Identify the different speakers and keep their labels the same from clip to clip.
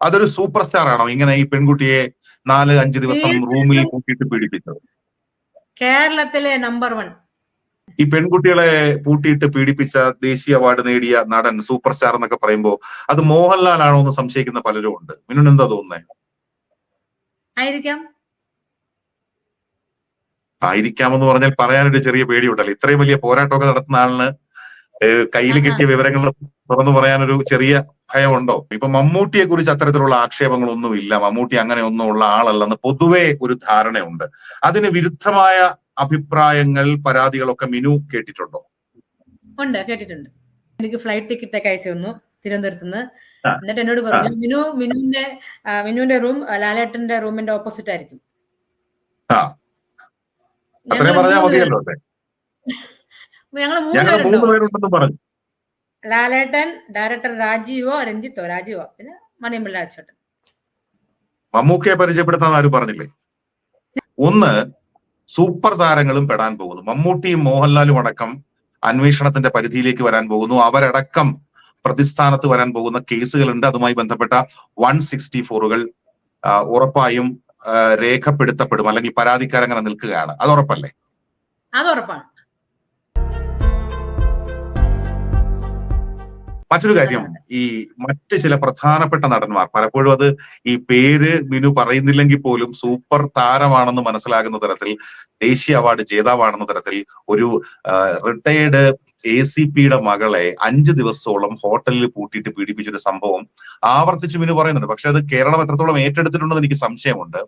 Speaker 1: അതൊരു super star ആണോ ഇങ്ങനെ ഈ പെൺകുട്ടിയെ നാല് അഞ്ച് ദിവസം റൂമിൽ കൂട്ടിയിട്ട് പീഡിപ്പിച്ചത്?
Speaker 2: കേരളത്തിലെ നമ്പർ വൺ
Speaker 1: ഈ പെൺകുട്ടികളെ പൂട്ടിയിട്ട് പീഡിപ്പിച്ച ദേശീയ അവാർഡ് നേടിയ നടൻ സൂപ്പർ സ്റ്റാർ എന്നൊക്കെ പറയുമ്പോ അത് മോഹൻലാൽ ആണോ എന്ന് സംശയിക്കുന്ന പലരും ഉണ്ട്. മിനുന് എന്താ തോന്നുന്നത്
Speaker 2: ആയിരിക്കാം.
Speaker 1: ആയിരിക്കാമെന്ന് പറഞ്ഞാൽ പറയാനൊരു ചെറിയ പേടിയുണ്ടല്ലോ. ഇത്രയും വലിയ പോരാട്ടമൊക്കെ നടത്തുന്ന ആളിന് കയ്യിൽ. കിട്ടിയ വിവരങ്ങൾ തുറന്നു പറയാനൊരു ചെറിയ ഭയമുണ്ടോ? ഇപ്പൊ മമ്മൂട്ടിയെ കുറിച്ച് അത്തരത്തിലുള്ള ആക്ഷേപങ്ങളൊന്നും ഇല്ല മമ്മൂട്ടി അങ്ങനെ ഒന്നും ഉള്ള ആളല്ലെന്ന് പൊതുവേ ഒരു ധാരണയുണ്ട്. അതിന് വിരുദ്ധമായ അഭിപ്രായങ്ങൾ പരാതികളൊക്കെ മിനു കേട്ടിട്ടുണ്ടോ?
Speaker 2: ഉണ്ട് കേട്ടിട്ടുണ്ട്. എനിക്ക് ഫ്ലൈറ്റ് ടിക്കറ്റ് ഒക്കെ അയച്ചു തന്നു തിരുവനന്തപുരത്ത് നിന്ന്. എന്നിട്ട് എന്നോട് പറഞ്ഞു മിനു മിനുവിന്റെ മിനുവിന്റെ റൂം ലാലേട്ടന്റെ റൂമിന്റെ ഓപ്പോസിറ്റ് ആയിരിക്കും.
Speaker 1: അത്രയും പറഞ്ഞാൽ മതിയല്ലോ ഞങ്ങൾ
Speaker 2: പേരുണ്ടോ?
Speaker 1: മൂന്ന് പേരുണ്ടെന്ന് പറഞ്ഞു.
Speaker 2: ലാലേട്ടൻ ഡയറക്ടർ രാജീവോ രഞ്ജിത്തോ? രാജീവോ. പിന്നെ മണിയമ്പിള്ള അച്ചോട്ടൻ.
Speaker 1: മമ്മൂക്കയെ പരിചയപ്പെടുത്താൻ ആരും പറഞ്ഞില്ലേ? ഒന്ന് സൂപ്പർ താരങ്ങളും പെടാൻ പോകുന്നു. മമ്മൂട്ടിയും മോഹൻലാലും അടക്കം അന്വേഷണത്തിന്റെ പരിധിയിലേക്ക് വരാൻ പോകുന്നു. അവരടക്കം പ്രതിസ്ഥാനത്ത് വരാൻ പോകുന്ന കേസുകളുണ്ട്. അതുമായി ബന്ധപ്പെട്ട വൺ സിക്സ്റ്റി ഫോറുകൾ ഉറപ്പായും രേഖപ്പെടുത്തപ്പെടും. അല്ലെങ്കിൽ പരാതിക്കാരങ്ങനെ നിൽക്കുകയാണ്. അത് ഉറപ്പല്ലേ?
Speaker 2: അത് ഉറപ്പാണ്.
Speaker 1: മറ്റൊരു കാര്യം ഈ മറ്റ് ചില പ്രധാനപ്പെട്ട നടന്മാർ പലപ്പോഴും അത് ഈ പേര് മിനു പറയുന്നില്ലെങ്കിൽ പോലും സൂപ്പർ താരമാണെന്ന് മനസ്സിലാകുന്ന തരത്തിൽ ദേശീയ അവാർഡ് ജേതാവാണെന്ന തരത്തിൽ ഒരു റിട്ടയേർഡ് എ സി പിയുടെ മകളെ അഞ്ച് ദിവസത്തോളം ഹോട്ടലിൽ പൂട്ടിയിട്ട് പീഡിപ്പിച്ചൊരു സംഭവം ആവർത്തിച്ച് മിനു പറയുന്നുണ്ട്. പക്ഷെ അത് കേരളം എത്രത്തോളം ഏറ്റെടുത്തിട്ടുണ്ടെന്ന് എനിക്ക് സംശയമുണ്ട്.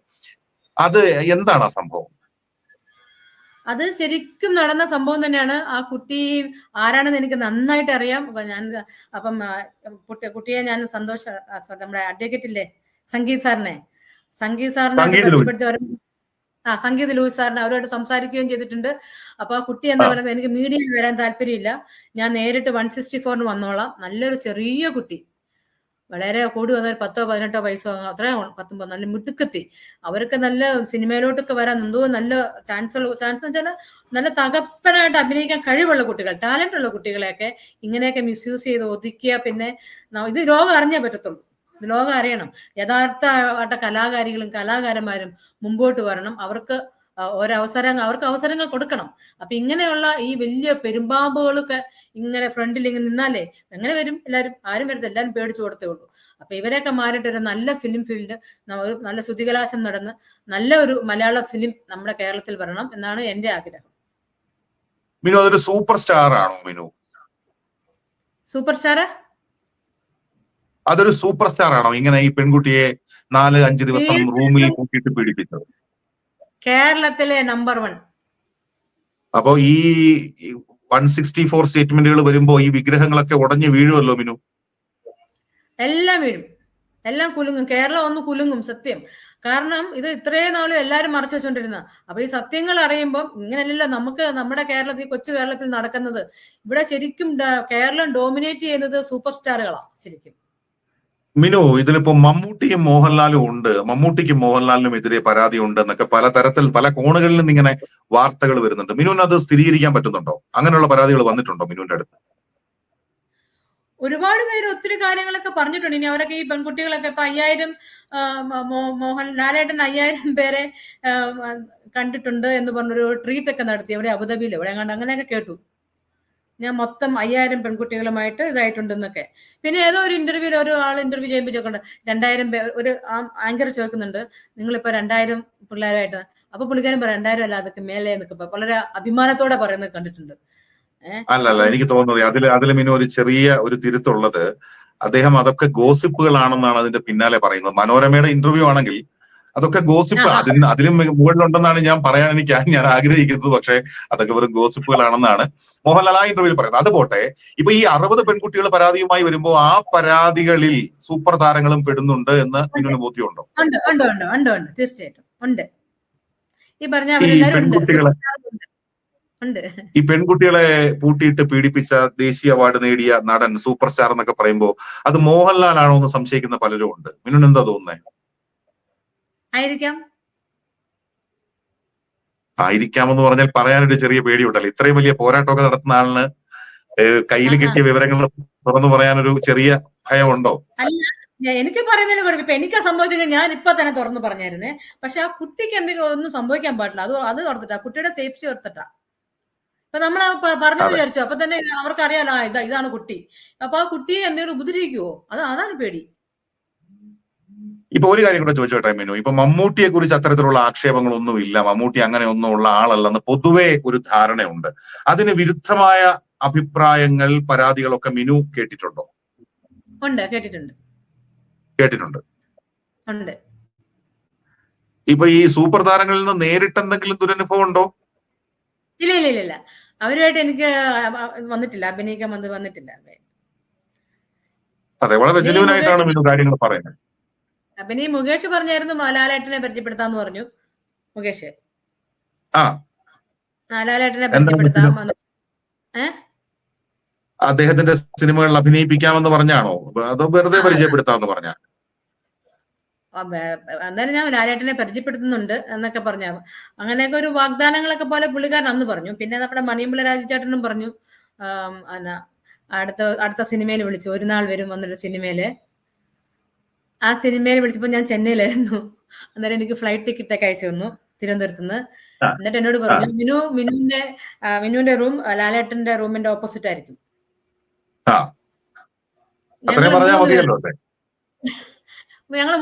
Speaker 1: അത് എന്താണ് ആ സംഭവം?
Speaker 2: അത് ശരിക്കും നടന്ന സംഭവം തന്നെയാണ്. ആ കുട്ടി ആരാണെന്ന് എനിക്ക് നന്നായിട്ട് അറിയാം. അപ്പൊ ഞാൻ അപ്പം കുട്ടി- കുട്ടിയെ ഞാൻ സന്തോഷ നമ്മുടെ അഡ്വക്കേറ്റ് ഇല്ലേ? സംഗീത് സാറിനെ. സംഗീത് സാറിനെ പരിചയപ്പെടുത്തി ആ സംഗീത് ലൂയിസ് സാറിനെ അവരുമായിട്ട് സംസാരിക്കുകയും ചെയ്തിട്ടുണ്ട്. അപ്പൊ ആ കുട്ടി എന്താ പറയുന്നത്? എനിക്ക് മീഡിയയിൽ വരാൻ താല്പര്യമില്ല. ഞാൻ നേരിട്ട് വൺ സിക്സ്റ്റി ഫോറിന് വന്നോളാം. നല്ലൊരു ചെറിയ കുട്ടി. വളരെ കൂടി വന്നാൽ പത്തോ പതിനെട്ടോ വയസ്സോ അത്ര പത്തൊമ്പത് നല്ല മിടുക്കത്തി. അവർക്ക് നല്ല സിനിമയിലോട്ടൊക്കെ വരാൻ എന്തോ നല്ല ചാൻസ് ഉള്ള ചാൻസ് വെച്ചാൽ നല്ല തകപ്പനായിട്ട് അഭിനയിക്കാൻ കഴിവുള്ള കുട്ടികൾ ടാലന്റ് ഉള്ള കുട്ടികളെയൊക്കെ ഇങ്ങനെയൊക്കെ മിസ്യൂസ് ചെയ്ത് ഒതുക്കിയ പിന്നെ ഇത് ലോകം അറിഞ്ഞേ പറ്റത്തുള്ളൂ. ലോകം അറിയണം. യഥാർത്ഥ കലാകാരികളും കലാകാരന്മാരും മുമ്പോട്ട് വരണം. അവർക്ക് ഒരവസരം അവർക്ക് അവസരങ്ങൾ കൊടുക്കണം. അപ്പൊ ഇങ്ങനെയുള്ള ഈ വലിയ പെരുമ്പാമ്പുകളൊക്കെ ഇങ്ങനെ ഫ്രണ്ടിൽ ഇങ്ങനെ നിന്നാലേ എങ്ങനെ വരും? എല്ലാവരും ആരും വരത്തില്ല. എല്ലാവരും പേടിച്ചു കൊടുത്തേ ഉള്ളൂ. അപ്പൊ ഇവരെയൊക്കെ മാറിയിട്ട് ഒരു നല്ല ഫിലിം ഫീൽഡ് നല്ല ശുതികലാശം നടന്ന് നല്ല ഒരു മലയാള ഫിലിം നമ്മുടെ കേരളത്തിൽ വരണം എന്നാണ് എന്റെ ആഗ്രഹം.
Speaker 1: മിനു അതൊരു സൂപ്പർ സ്റ്റാർ ആണോ മിനു?
Speaker 2: സൂപ്പർ സ്റ്റാർ
Speaker 1: അതൊരു സൂപ്പർ സ്റ്റാർ ആണോ? ഇങ്ങനെ ഈ പെൺകുട്ടിയെ നാല് അഞ്ച് ദിവസം റൂമിൽ കൂട്ടിയിട്ട് പീഡിപ്പിച്ചത്.
Speaker 2: കേരളത്തിലെ നമ്പർ വൺ
Speaker 1: അപ്പോ ഈ വൺ സിക്സ്റ്റി ഫോർ സ്റ്റേറ്റ്മെന്റുകൾ വരുമ്പോ ഈ വിഗ്രഹങ്ങളൊക്കെ ഉടഞ്ഞു വീഴുമല്ലോ മിനു?
Speaker 2: എല്ലാം വീഴും. എല്ലാം കുലുങ്ങും. കേരളം ഒന്ന് കുലുങ്ങും സത്യം. കാരണം ഇത് ഇത്രയും നാളും എല്ലാവരും മറച്ചു വെച്ചോണ്ടിരുന്ന. അപ്പൊ ഈ സത്യങ്ങൾ അറിയുമ്പോൾ ഇങ്ങനെയല്ലല്ലോ നമുക്ക് നമ്മുടെ കേരളത്തിൽ കൊച്ചു കേരളത്തിൽ നടക്കുന്നത്. ഇവിടെ ശരിക്കും കേരളം ഡോമിനേറ്റ് ചെയ്യുന്നത് സൂപ്പർ സ്റ്റാറുകളാണ് ശരിക്കും.
Speaker 1: മിനു ഇതിലിപ്പോ മമ്മൂട്ടിയും മോഹൻലാലും ഉണ്ട്. മമ്മൂട്ടിക്കും മോഹൻലാലിനും എതിരെ പരാതി ഉണ്ട് എന്നൊക്കെ പല തരത്തിൽ പല കോണുകളിൽ നിന്ന് ഇങ്ങനെ വാർത്തകൾ വരുന്നുണ്ട്. മിനുവിന് അത് സ്ഥിരീകരിക്കാൻ പറ്റുന്നുണ്ടോ? അങ്ങനെയുള്ള പരാതികൾ വന്നിട്ടുണ്ടോ മിനുവിന്റെ അടുത്ത്?
Speaker 2: ഒരുപാട് പേര് ഒത്തിരി കാര്യങ്ങളൊക്കെ പറഞ്ഞിട്ടുണ്ട്. ഇനി അവരൊക്കെ ഈ പെൺകുട്ടികളൊക്കെ ഇപ്പൊ അയ്യായിരം മോഹൻ ലാലേട്ടൻ അയ്യായിരം പേരെ കണ്ടിട്ടുണ്ട് എന്ന് പറഞ്ഞൊരു ട്രീറ്റ് ഒക്കെ നടത്തി. അവിടെ അബുദാബിയിൽ എവിടെ കണ്ട് അങ്ങനെയൊക്കെ കേട്ടു. ഞാൻ മൊത്തം അയ്യായിരം പെൺകുട്ടികളുമായിട്ട് ഇതായിട്ടുണ്ടെന്നൊക്കെ. പിന്നെ ഏതോ ഒരു ഇന്റർവ്യൂവിൽ ഒരു ആൾ ഇന്റർവ്യൂ ചെയ്യുമ്പോൾ രണ്ടായിരം പേർ ഒരു ആങ്കർ ചോദിക്കുന്നുണ്ട് നിങ്ങളിപ്പോൾ രണ്ടായിരം പിള്ളേരായിട്ട് അപ്പൊ പുള്ളിക്കാരൻ പറയാം രണ്ടായിരം അല്ല അതൊക്കെ മേലെ എന്നൊക്കെ വളരെ അഭിമാനത്തോടെ പറയുന്നത് കണ്ടിട്ടുണ്ട്.
Speaker 1: അല്ല അല്ല എനിക്ക് തോന്നുന്നത് അതിൽ അതിൽ മിനു ഒരു ചെറിയ ഒരു തിരുത്തുള്ളത് അദ്ദേഹം അതൊക്കെ ഗോസിപ്പുകളാണെന്നാണ് അതിന്റെ പിന്നാലെ പറയുന്നത്. മനോരമയുടെ ഇന്റർവ്യൂ ആണെങ്കിൽ അതൊക്കെ ഗോസിപ്പ്. അതിന് അതിലും മുകളിലുണ്ടെന്നാണ് ഞാൻ പറയാൻ എനിക്ക് ഞാൻ ആഗ്രഹിക്കുന്നത്. പക്ഷേ അതൊക്കെ വെറും ഗോസിപ്പുകളാണെന്നാണ് മോഹൻലാൽ ആ ഇന്റർവ്യൂവിൽ പറയുന്നത്. അത് പോട്ടെ. ഇപ്പൊ ഈ അറുപത് പെൺകുട്ടികൾ പരാതിയുമായി വരുമ്പോൾ ആ പരാതികളിൽ സൂപ്പർ താരങ്ങളും പെടുന്നുണ്ട് എന്ന് മിനുവിന് ബോധ്യമുണ്ടോ?
Speaker 2: ഉണ്ട് ഉണ്ട് ഉണ്ട് ഉണ്ട് ഉണ്ട്. തീർച്ചയായിട്ടും. ഉണ്ട്. ഈ പറഞ്ഞ
Speaker 1: പെൺകുട്ടികളെ ഈ പെൺകുട്ടികളെ പൂട്ടിയിട്ട് പീഡിപ്പിച്ച ദേശീയ അവാർഡ് നേടിയ നടൻ സൂപ്പർ സ്റ്റാർ എന്നൊക്കെ പറയുമ്പോ അത് മോഹൻലാൽ ആണോ എന്ന് സംശയിക്കുന്ന പലരും ഉണ്ട്. മിനുനെന്താ തോന്നുന്നത്
Speaker 2: ആയിരിക്കാം.
Speaker 1: ആയിരിക്കാമെന്ന് പറഞ്ഞാൽ പറയാനൊരു ചെറിയ പേടിയുണ്ടല്ലോ. ഇത്രയും വലിയ പോരാട്ടമൊക്കെ നടത്തുന്ന ആളിന് കയ്യിൽ കിട്ടിയ വിവരങ്ങൾ തുറന്നു പറയാനൊരു ചെറിയ ഭയമുണ്ടോ?
Speaker 2: അല്ല എനിക്ക് പറയുന്നതിന് കുഴപ്പം ഇപ്പൊ എനിക്ക് സംഭവിച്ചെങ്കിൽ ഞാൻ ഇപ്പൊ തന്നെ തുറന്ന് പറഞ്ഞായിരുന്നേ. പക്ഷെ ആ കുട്ടിക്ക് എന്തെങ്കിലും ഒന്നും സംഭവിക്കാൻ പാടില്ല. അത് അത് ഓർത്തിട്ടാ. കുട്ടിയുടെ സേഫ്റ്റി ഓർത്തിട്ടാ. ഇപ്പൊ നമ്മൾ പറഞ്ഞു. വിചാരിച്ചു? അപ്പൊ തന്നെ അവർക്ക് അറിയാലോ ഇതാ ഇതാണ് കുട്ടി. അപ്പൊ ആ കുട്ടിയെ എന്തെങ്കിലും ഉപദ്രവിക്കുവോ? അത് അതാണ് പേടി.
Speaker 1: ഇപ്പൊ ഒരു കാര്യം കൂടെ ചോദിച്ചോട്ടെ മിനു. ഇപ്പൊ മമ്മൂട്ടിയെ കുറിച്ച് അത്തരത്തിലുള്ള ആക്ഷേപങ്ങളൊന്നും ഇല്ല മമ്മൂട്ടി അങ്ങനെ ഒന്നും ഉള്ള ആളല്ലെന്ന് പൊതുവെ ഒരു ധാരണയുണ്ട്. അതിന് വിരുദ്ധമായ അഭിപ്രായങ്ങൾ പരാതികളൊക്കെ മിനു കേട്ടിട്ടുണ്ടോ?
Speaker 2: ഉണ്ട് കേട്ടിട്ടുണ്ട്.
Speaker 1: കേട്ടിട്ടുണ്ട്.
Speaker 2: ഉണ്ട്.
Speaker 1: ഇപ്പൊ ഈ സൂപ്പർ താരങ്ങളിൽ നിന്ന് നേരിട്ട് എന്തെങ്കിലും ദുരനുഭവം ഉണ്ടോ?
Speaker 2: ഇല്ല ഇല്ല ഇല്ല അവരുമായിട്ട് എനിക്ക് വന്നിട്ടില്ല. അഭിനയിക്കാൻ വന്ന് വന്നിട്ടില്ല.
Speaker 1: അതെ വളരെ
Speaker 2: ജനുവനായിട്ടാണ്
Speaker 1: മിനു കാര്യങ്ങൾ പറയുന്നത്.
Speaker 2: പിന്നെ ഈ മുകേഷ് പറഞ്ഞായിരുന്നു ലാലേട്ടനെ പരിചയപ്പെടുത്താന്ന് പറഞ്ഞു. മുകേഷ്.
Speaker 1: ആ.
Speaker 2: ലാലേട്ടനെ പരിചയപ്പെടുത്താം
Speaker 1: അദ്ദേഹത്തിന്റെ സിനിമകളിൽ അഭിനയിപ്പിക്കാമെന്ന് പറഞ്ഞാണോ? അതോ വെറുതെ പരിചയപ്പെടുത്താന്ന് പറഞ്ഞ?
Speaker 2: എന്തായാലും ഞാൻ ലാലേട്ടനെ പരിചയപ്പെടുത്തുന്നുണ്ട് എന്നൊക്കെ പറഞ്ഞ. അങ്ങനെയൊക്കെ ഒരു വാഗ്ദാനങ്ങളൊക്കെ പോലെ പുള്ളിക്കാരൻ അന്ന് പറഞ്ഞു. പിന്നെ നമ്മുടെ മണിയമ്പല രാജചേട്ടനും പറഞ്ഞു. അടുത്ത അടുത്ത സിനിമയിൽ വിളിച്ചു. ഒരു നാൾ വരും എന്നൊരു സിനിമയിൽ. ആ സിനിമയിൽ വിളിച്ചപ്പോ ഞാൻ ചെന്നൈയിലായിരുന്നു. അന്നേരം എനിക്ക് ഫ്ലൈറ്റ് ടിക്കറ്റ് ഒക്കെ അയച്ചു തന്നു തിരുവനന്തപുരത്ത് നിന്ന്. എന്നിട്ട് എന്നോട് പറഞ്ഞു മിനു മിനുവിന്റെ മിനുവിന്റെ റൂം ലാലേട്ടന്റെ റൂമിന്റെ ഓപ്പോസിറ്റ് ആയിരിക്കും.
Speaker 1: ഞങ്ങൾ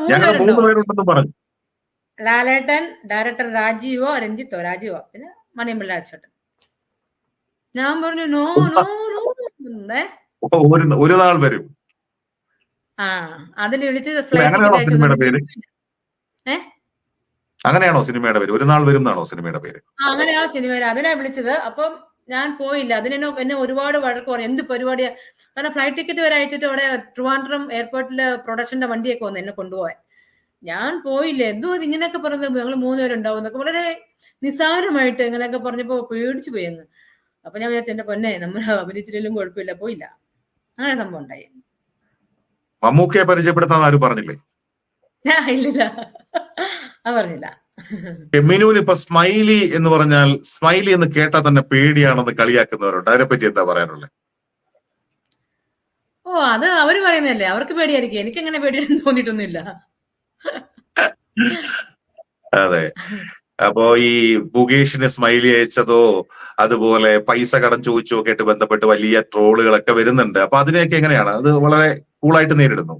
Speaker 2: ലാലേട്ടൻ ഡയറക്ടർ രാജീവോ രഞ്ജിത്തോ? രാജീവോ. പിന്നെ മണിയമ്പിള്ള രാജേട്ടൻ. ഞാൻ പറഞ്ഞു നോ നോ നോ
Speaker 1: ഒരു നാൾ വരും.
Speaker 2: ആ അതിന് വിളിച്ച് ഫ്ലൈറ്റ്
Speaker 1: അങ്ങനെയാണോ സിനിമയുടെ പേര്? അങ്ങനെയാണോ സിനിമയുടെ പേര്? ഒരു നാൾ വരും എന്നാണോ സിനിമയുടെ പേര്?
Speaker 2: അങ്ങനെയാ അങ്ങനെ ആ സിനിമയിൽ അതിനാ വിളിച്ചത്. അപ്പം ഞാൻ പോയില്ല. അതിനെന്നെ എന്നെ ഒരുപാട് വഴക്ക് പറഞ്ഞു എന്ത് പരിപാടിയാ? കാരണം ഫ്ലൈറ്റ് ടിക്കറ്റ് വരെ അയച്ചിട്ട് അവിടെ ട്രിവാൻഡ്രം എയർപോർട്ടിലെ പ്രൊഡക്ഷന്റെ വണ്ടിയൊക്കെ വന്നു എന്നെ കൊണ്ടുപോകാൻ ഞാൻ പോയില്ല. എന്തോ അത് ഇങ്ങനെയൊക്കെ പറഞ്ഞത് ഞങ്ങൾ മൂന്നുപേരുണ്ടാവും എന്നൊക്കെ വളരെ നിസ്സാരമായിട്ട് ഇങ്ങനെയൊക്കെ പറഞ്ഞപ്പോ പേടിച്ചു പോയി അങ്ങ്. അപ്പൊ ഞാൻ വിചാരിച്ചു എന്റെ പൊന്നെ നമ്മൾ അഭിനയിച്ചില്ലെങ്കിലും കുഴപ്പമില്ല. പോയില്ല. അങ്ങനെ സംഭവം ഉണ്ടായി.
Speaker 1: മമ്മൂക്കയെ പരിചയപ്പെടുത്താൻ ആരും പറഞ്ഞില്ലേ?
Speaker 2: പറഞ്ഞില്ല.
Speaker 1: മിനുവിന് ഇപ്പൊ സ്മൈലി എന്ന് പറഞ്ഞാൽ സ്മൈലി എന്ന് കേട്ടാൽ തന്നെ പേടിയാണെന്ന് കളിയാക്കുന്നവരുണ്ട്. അതിനെപ്പറ്റി എന്താ പറയാനുള്ളത്
Speaker 2: ഓ അത് അവർ പറയുന്നതല്ലേ. അവർക്ക് പേടിയായിരിക്കും. എനിക്ക് അങ്ങനെ പേടിയാണെന്ന് തോന്നിയിട്ടൊന്നുമില്ല.
Speaker 1: അതെ. അപ്പോ ഈ മുകേഷിന് സ്മൈലി അയച്ചതോ അതുപോലെ പൈസ കടം ചോദിച്ചോ ഒക്കെ ആയിട്ട് ബന്ധപ്പെട്ട് വലിയ ട്രോളുകളൊക്കെ വരുന്നുണ്ട്. അപ്പൊ അതിനെയൊക്കെ എങ്ങനെയാണ്? അത് വളരെ കൂളായിട്ട് നേരിടുന്നു.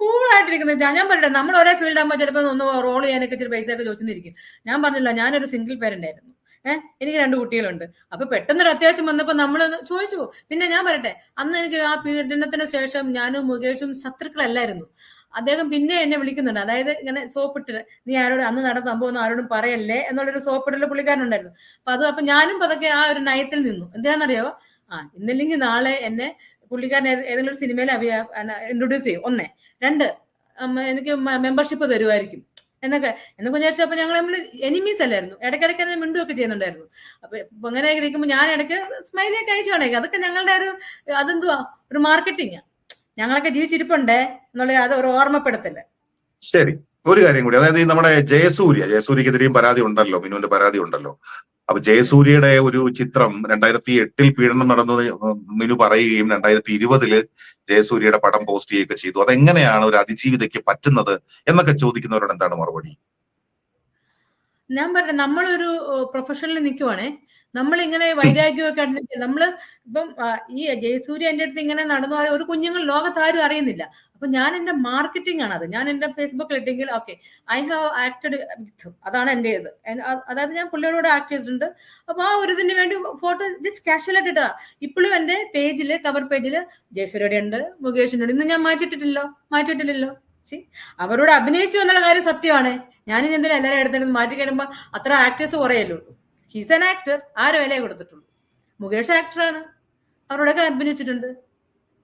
Speaker 2: കൂളായിട്ടിരിക്കുന്നത് ഞാൻ പറയട്ടെ നമ്മൾ ഒരേ ഫീൽഡ് ആകുമ്പോൾ ചിലപ്പോൾ ഒന്ന് റോൾ ചെയ്യാനൊക്കെ ഇച്ചിരി പൈസ ഒക്കെ ചോദിച്ചിരിക്കും. ഞാൻ പറഞ്ഞില്ല ഞാനൊരു സിംഗിൾ പേരന്റ് ആയിരുന്നു. ഏഹ് എനിക്ക് രണ്ട് കുട്ടികളുണ്ട്. അപ്പൊ പെട്ടെന്നൊരു അത്യാവശ്യം വന്നപ്പോ നമ്മൾ ചോദിച്ചു. പിന്നെ ഞാൻ പറയട്ടെ അന്ന് എനിക്ക് ആ പീഡനത്തിന് ശേഷം ഞാനും മുകേഷും ശത്രുക്കളല്ലായിരുന്നു. അദ്ദേഹം പിന്നെ എന്നെ വിളിക്കുന്നുണ്ട്. അതായത് ഇങ്ങനെ സോപ്പിട്ട് നീ ആരോട് അന്ന് നടന്ന സംഭവം ഒന്നും ആരോടും പറയല്ലേ? എന്നുള്ളൊരു സോപ്പിട്ടുള്ള പുള്ളിക്കാരനുണ്ടായിരുന്നു. അപ്പൊ അത് അപ്പൊ ഞാനും പതൊക്കെ ആ ഒരു നയത്തിൽ നിന്നു. എന്തിനാണെന്നറിയോ ആ ഇന്നല്ലെങ്കിൽ നാളെ എന്നെ പുള്ളിക്കാരൻ ഏത് ഏതെങ്കിലും ഒരു സിനിമയിൽ അഭിയ ഇൻട്രൊഡ്യൂസ് ചെയ്യും. ഒന്നേ. രണ്ട് എനിക്ക് മെമ്പർഷിപ്പ് തരുമായിരിക്കും. എന്നൊക്കെ. എന്നൊക്കെ വിചാരിച്ചാൽ അപ്പൊ ഞങ്ങൾ നമ്മൾ എനിമീസ് അല്ലായിരുന്നു. ഇടയ്ക്കിടയ്ക്ക് തന്നെ മിണ്ടുമൊക്കെ ചെയ്യുന്നുണ്ടായിരുന്നു. അപ്പൊ അങ്ങനെ ഇരിക്കുമ്പോൾ ഞാൻ ഇടയ്ക്ക് സ്മൈലിയൊക്കെ അയച്ചു വേണേ അതൊക്കെ ഞങ്ങളുടെ ഒരു അതെന്തുവാ? ഒരു മാർക്കറ്റിംഗ് ഞങ്ങളൊക്കെ ജീവിച്ചിരിപ്പുണ്ടേ എന്നുള്ള അത് ഒരു ഓർമ്മപ്പെടുത്തൽ.
Speaker 1: ശരി. ഒരു കാര്യം കൂടി. അതായത് നമ്മുടെ ജയസൂര്യ ജയസൂര്യക്കെതിരെയും പരാതി ഉണ്ടല്ലോ മിനുവിന്റെ പരാതി ഉണ്ടല്ലോ. അപ്പൊ ജയസൂര്യയുടെ ഒരു ചിത്രം രണ്ടായിരത്തി എട്ടിൽ പീഡനം നടന്നു മിനു പറയുകയും രണ്ടായിരത്തി ഇരുപതിൽ ജയസൂര്യയുടെ പടം പോസ്റ്റ് ചെയ്യുകയൊക്കെ ചെയ്തു. അതെങ്ങനെയാണ് ഒരു അതിജീവിതയ്ക്ക് പറ്റുന്നത് എന്നൊക്കെ ചോദിക്കുന്നവരോട് എന്താണ് മറുപടി?
Speaker 2: ഞാൻ പറഞ്ഞ നമ്മളൊരു പ്രൊഫഷനിൽ നിൽക്കുവാണേ നമ്മൾ ഇങ്ങനെ വൈരാഗ്യമൊക്കെ ആയിട്ട് നമ്മൾ ഇപ്പം ഈ ജയസൂര്യ എന്റെ അടുത്ത് ഇങ്ങനെ നടന്നു ഒരു കുഞ്ഞുങ്ങൾ ലോകത്ത് ആരും അറിയുന്നില്ല. അപ്പൊ ഞാൻ എന്റെ മാർക്കറ്റിംഗ് ആണ് അത്. ഞാൻ എന്റെ ഫേസ്ബുക്കിൽ ഇട്ടെങ്കിൽ okay I have acted with അതാണ് എന്റെ ഇത്. അതായത് ഞാൻ പുള്ളിയോട് ആക്ട് ചെയ്തിട്ടുണ്ട്. അപ്പൊ ആ ഒരു ഇതിന് വേണ്ടി ഫോട്ടോ ജസ്റ്റ് കാഷ്വൽ ആയിട്ട് ഇട്ടതാ. ഇപ്പോഴും എന്റെ പേജിൽ കവർ പേജിൽ ജയസൂര്യയുടെ ഉണ്ട് മുകേഷിന്റെ ഉണ്ട്. ഇന്ന് ഞാൻ മാറ്റിയിട്ടില്ലല്ലോ? സി അവരോട് അഭിനയിച്ചു എന്നുള്ള കാര്യം സത്യമാണ്. ഞാനിനി എന്തിനാ എല്ലാവരും എടുത്തിട്ട് മാറ്റി കഴിയുമ്പോൾ അത്ര ആക്ടേഴ്സ് കുറയല്ലോ ഹിസ് ആൻ ആക്ടർ ആരും ഒരു വിലയെ കൊടുത്തിട്ടുള്ളൂ. മുകേഷ് ആക്ടറാണ് അവരോടൊക്കെ അഭിനയിച്ചിട്ടുണ്ട്.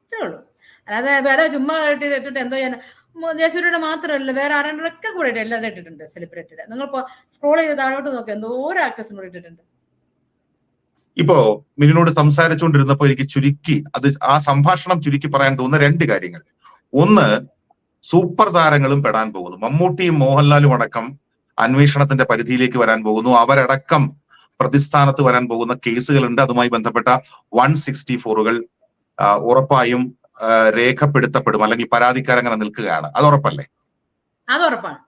Speaker 2: ഇത്രേ ഉള്ളൂ. അല്ലാതെ വേറെ ചുമ്മാ ഇട്ടിട്ട് ഇട്ടിട്ട് എന്തോ ചെയ്യാൻ ജയസൂര്യയുടെ മാത്രമല്ല വേറെ ആരെങ്കിലൊക്കെ കൂടെ എല്ലാവരും ഇട്ടിട്ടുണ്ട് നിങ്ങൾ സ്ക്രോൾ ചെയ്ത് താഴോട്ട് നോക്കുക എന്തോരം ആക്ടേഴ്സും കൂടെ ഇട്ടിട്ടുണ്ട്.
Speaker 1: ഇപ്പോ മിനിനോട് സംസാരിച്ചുകൊണ്ടിരുന്നപ്പോ എനിക്ക് ചുരുക്കി അത് ആ സംഭാഷണം ചുരുക്കി പറയാൻ തോന്നുന്ന രണ്ട് കാര്യങ്ങൾ. ഒന്ന് സൂപ്പർ താരങ്ങളും പെടാൻ പോകുന്നു. മമ്മൂട്ടിയും മോഹൻലാലും അടക്കം അന്വേഷണത്തിന്റെ പരിധിയിലേക്ക് വരാൻ പോകുന്നു. അവരടക്കം പ്രതിസ്ഥാനത്ത് വരാൻ പോകുന്ന കേസുകളുണ്ട്. അതുമായി ബന്ധപ്പെട്ട വൺ സിക്സ്റ്റി ഫോറുകൾ ഉറപ്പായും രേഖപ്പെടുത്തപ്പെടും. അല്ലെങ്കിൽ പരാതിക്കാരങ്ങനെ നിൽക്കുകയാണ്. അത് ഉറപ്പല്ലേ?
Speaker 2: അത് ഉറപ്പാണ്.